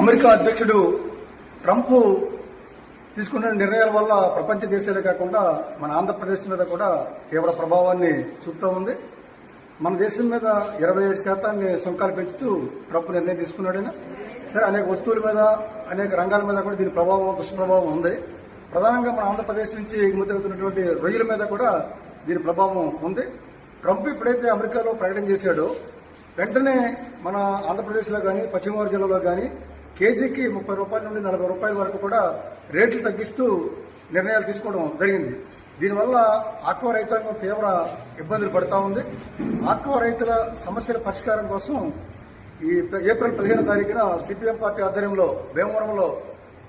America అధ్యక్షుడు Trump తీసుకున్న నిర్ణయాల వల్ల ప్రపంచ దేశాలే కాకుండా మన ఆంధ్రప్రదేశ్ మీద కూడా తీవ్ర ప్రభావాన్ని చూపుతూ ఉంది. మన దేశం మీద ఇరవై ఏడు శాతాన్ని సుంకాలు పెంచుతూ ట్రంప్ నిర్ణయం తీసుకున్నాడైనా సరే అనేక వస్తువుల మీద అనేక రంగాల మీద కూడా దీని ప్రభావం దుష్ప్రభావం ఉంది. ప్రధానంగా మన ఆంధ్రప్రదేశ్ నుంచి ఎగుమతి రొయ్యల మీద కూడా దీని ప్రభావం ఉంది. ట్రంప్ ఎప్పుడైతే అమెరికాలో ప్రకటన చేశాడో వెంటనే మన ఆంధ్రప్రదేశ్లో కానీ పశ్చిమ గోదావరి జిల్లాలో కానీ కేజీకి ముప్పై రూపాయల నుండి నలభై రూపాయల వరకు కూడా రేట్లు తగ్గిస్తూ నిర్ణయాలు తీసుకోవడం జరిగింది. దీనివల్ల ఆక్వా రైతాంగం తీవ్ర ఇబ్బందులు పడతా ఉంది. ఆక్వా రైతుల సమస్యల పరిష్కారం కోసం ఈ ఏప్రిల్ పదిహేను తారీఖున సిపిఎం పార్టీ ఆధ్వర్యంలో భీమవరంలో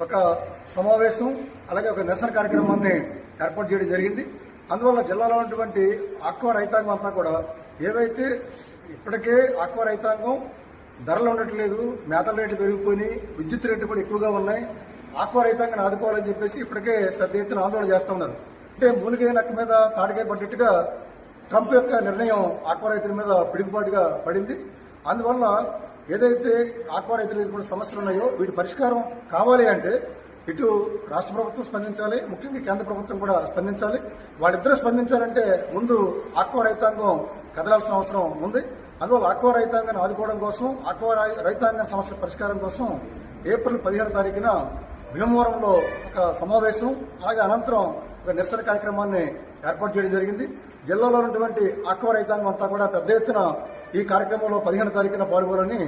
ఒక సమావేశం అలాగే ఒక నిరసన కార్యక్రమాన్ని ఏర్పాటు చేయడం జరిగింది. అందువల్ల జిల్లాలో ఉన్నటువంటి ఆక్వా రైతాంగం అంతా కూడా ఏవైతే ఇప్పటికే ఆక్వా రైతాంగం ధరలు ఉండట్లేదు మేతల రేట్లు పెరిగిపోయి విద్యుత్ రేట్లు కూడా ఎక్కువగా ఉన్నాయి. ఆక్వా రైతాంగాన్ని ఆదుకోవాలని చెప్పేసి ఇప్పటికే పెద్ద ఎత్తున ఆందోళన చేస్తా ఉన్నారు. అంటే మూలిగే నక్క మీద తాడికాయ పడ్డట్టుగా ట్రంప్ యొక్క నిర్ణయం ఆక్వా రైతుల మీద పిడుగుబాటుగా పడింది. అందువల్ల ఏదైతే ఆక్వా రైతులు ఎదుర్కొన్న సమస్యలు ఉన్నాయో వీటి పరిష్కారం కావాలి అంటే ఇటు రాష్ట్ర ప్రభుత్వం స్పందించాలి ముఖ్యంగా కేంద్ర ప్రభుత్వం కూడా స్పందించాలి. వాళ్ళిద్దరూ స్పందించాలంటే ముందు ఆక్వా రైతాంగం కదలాల్సిన అవసరం ఉంది. అందువల్ల ఆక్వా రైతాంగాన్ని ఆదుకోవడం కోసం ఆక్వా రైతాంగం రైతాంగ సమస్యల పరిష్కారం కోసం ఏప్రిల్ పదిహేను తారీఖున భీమవరంలో ఒక సమావేశం అలాగే అనంతరం ఒక నిరసన కార్యక్రమాన్ని ఏర్పాటు చేయడం జరిగింది. జిల్లాలో ఉన్నటువంటి ఆక్వా రైతాంగం అంతా కూడా పెద్ద ఎత్తున ఈ కార్యక్రమంలో పదిహేను తారీఖున పాల్గొనని